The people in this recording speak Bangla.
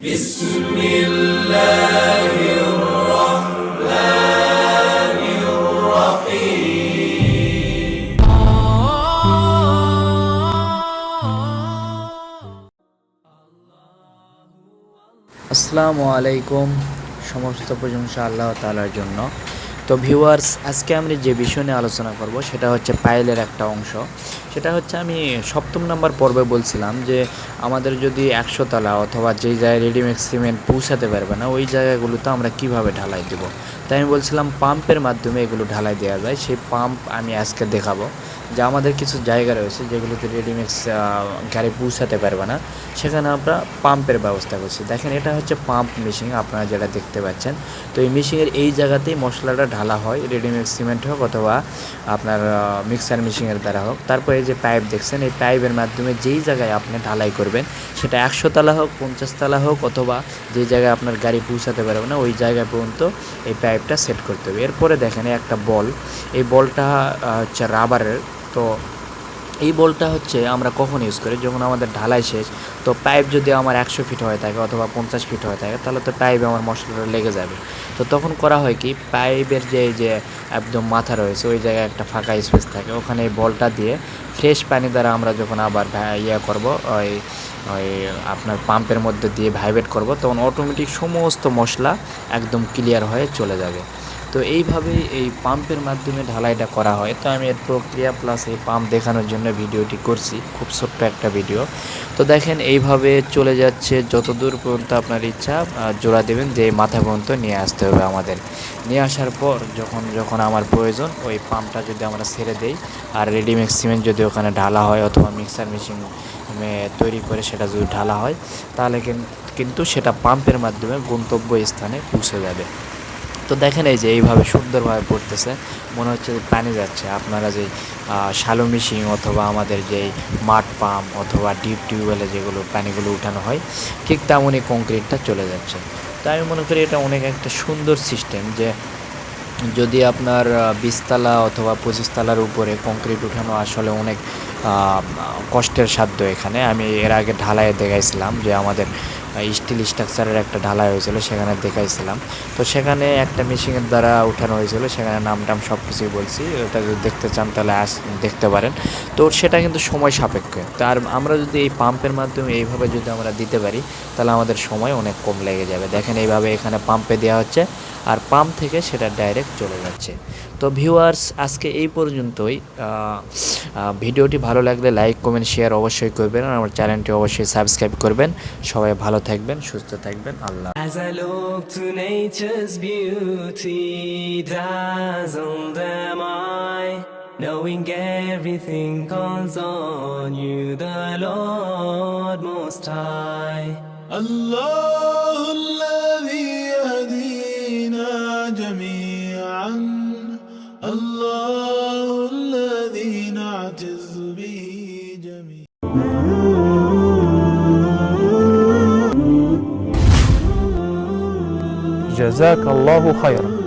بسم الله الرحمن الرحيم আসসালামু আলাইকুম সমস্ত প্রশংসা আল্লাহ তাআলার জন্য তো ভিউয়ার্স আজকে আমি যে বিষয় নিয়ে আলোচনা করব, সেটা হচ্ছে পাইলের একটা অংশ। সেটা হচ্ছে আমি সপ্তম নাম্বার পর্বে বলছিলাম যে, আমাদের যদি একশো তালা অথবা যেই জায়গায় রেডিমেড সিমেন্ট পৌঁছাতে পারবে না, ওই জায়গাগুলোতে আমরা কীভাবে ঢালাই দেব? তাই আমি বলছিলাম পাম্পের মাধ্যমে এগুলো ঢালাই দেওয়া যায়। সেই পাম্প আমি আজকে দেখাবো। যে আমাদের কিছু জায়গা রয়েছে যেগুলোতে রেডিমেক্স গাড়ি পৌঁছাতে পারবে না, সেখানে আমরা পাম্পের ব্যবস্থা করছি। দেখেন, এটা হচ্ছে পাম্প মেশিন আপনারা যেটা দেখতে পাচ্ছেন। তো এই মেশিনের এই জায়গাতেই মশলাটা ঢালা হয় রেডিমেক্স সিমেন্ট হোক অথবা আপনার মিক্সার মেশিনের দ্বারা হোক। তারপরে এই যে পাইপ দেখছেন, এই পাইপের মাধ্যমে যেই জায়গায় আপনি ঢালাই করবেন, সেটা একশো তালা হোক, পঞ্চাশ তালা হোক অথবা যেই জায়গায় আপনার গাড়ি পৌঁছাতে পারবে না, ওই জায়গায় পর্যন্ত এই পাইপটা সেট করতে হবে। এরপরে দেখেন, একটা বল, এই বলটা হচ্ছে রাবারের তো এই বলটা হচ্ছে আমরা কখন ইউজ করি? যখন আমাদের ঢালাই শেষ, তো পাইপ যদি আমার একশো ফিট হয়ে থাকে অথবা পঞ্চাশ ফিট হয়ে থাকে, তাহলে তো পাইপে আমার মশলাটা লেগে যাবে। তো তখন করা হয় কি? পাইপের যে যে একদম মাথা রয়েছে, ওই জায়গায় একটা ফাঁকা স্পেস থাকে। ওখানে এই বলটা দিয়ে ফ্রেশ পানি দ্বারা আমরা যখন আবার ইয়ে করব, ওই ওই আপনার পাম্পের মধ্যে দিয়ে ভাইব্রেট করব, তখন অটোমেটিক সমস্ত মশলা একদম ক্লিয়ার হয়ে চলে যাবে। তো এইভাবেই এই পাম্পের মাধ্যমে ঢালাইটা করা হয়। তো আমি এর প্রক্রিয়া প্লাস এই পাম্প দেখানোর জন্য ভিডিওটি করছি। খুব ছোট্ট একটা ভিডিও। তো দেখেন এইভাবে চলে যাচ্ছে। যত দূর পর্যন্ত আপনার ইচ্ছা জোড়া দেবেন, যে মাথা পর্যন্ত নিয়ে আসতে হবে আমাদের। নিয়ে আসার পর যখন যখন আমার প্রয়োজন, ওই পাম্পটা যদি আমরা ছেড়ে দেই, আর রেডিমেড সিমেন্ট যদি ওখানে ঢালা হয়, অথবা মিক্সার মেশিন তৈরি করে সেটা যদি ঢালা হয়, তাহলে কিন্তু সেটা পাম্পের মাধ্যমে গন্তব্য স্থানে পৌঁছে যাবে। তো দেখেন এই যে এইভাবে সুন্দরভাবে পড়তেছে। মনে হচ্ছে যে পানি যাচ্ছে। আপনারা যে শ্যালো মেশিন অথবা আমাদের যেই মাঠ পাম্প অথবা ডিপ টিউবওয়েলে যেগুলো পানিগুলো উঠানো হয়, ঠিক তেমনই কংক্রিটটা চলে যাচ্ছে। তাই আমি মনে করি এটা অনেক একটা সুন্দর সিস্টেম যে, যদি আপনার বিশতলা অথবা পঁচিশ তলার উপরে কংক্রিট উঠানো আসলে অনেক কষ্টের সাধ্য এখানে। আমি এর আগে ঢালাইয়ে দেখাইছিলাম যে আমাদের স্টিল স্ট্রাকচারের একটা ঢালাই হয়েছিল, সেখানে দেখাইছিলাম। তো সেখানে একটা মেশিনের দ্বারা উঠানো হয়েছিল, সেখানে নাম টাম সব কিছুই বলছি। ওটা যদি দেখতে চান তাহলে আস, দেখতে পারেন। তো সেটা কিন্তু সময় সাপেক্ষ। তার আমরা যদি এই পাম্পের মাধ্যমে এইভাবে যদি আমরা দিতে পারি, তাহলে আমাদের সময় অনেক কম লেগে যাবে। দেখেন এইভাবে এখানে পাম্পে দেওয়া হচ্ছে। আর পাম্প থেকে সেটা ডাইরেক্ট চলে যাচ্ছে তো ভিউয়ার্স আজকে এই পর্যন্তই ভিডিওটি ভালো লাগলে লাইক কমেন্ট শেয়ার অবশ্যই করবেন আর আমার চ্যানেলটি অবশ্যই সাবস্ক্রাইব করবেন সবাই ভালো থাকবেন সুস্থ থাকবেন আল্লাহ knowing everything calls on you, the Lord Most High. Allah, Allah. الله الذي نعتز به جميعا. جزاك الله خيرا.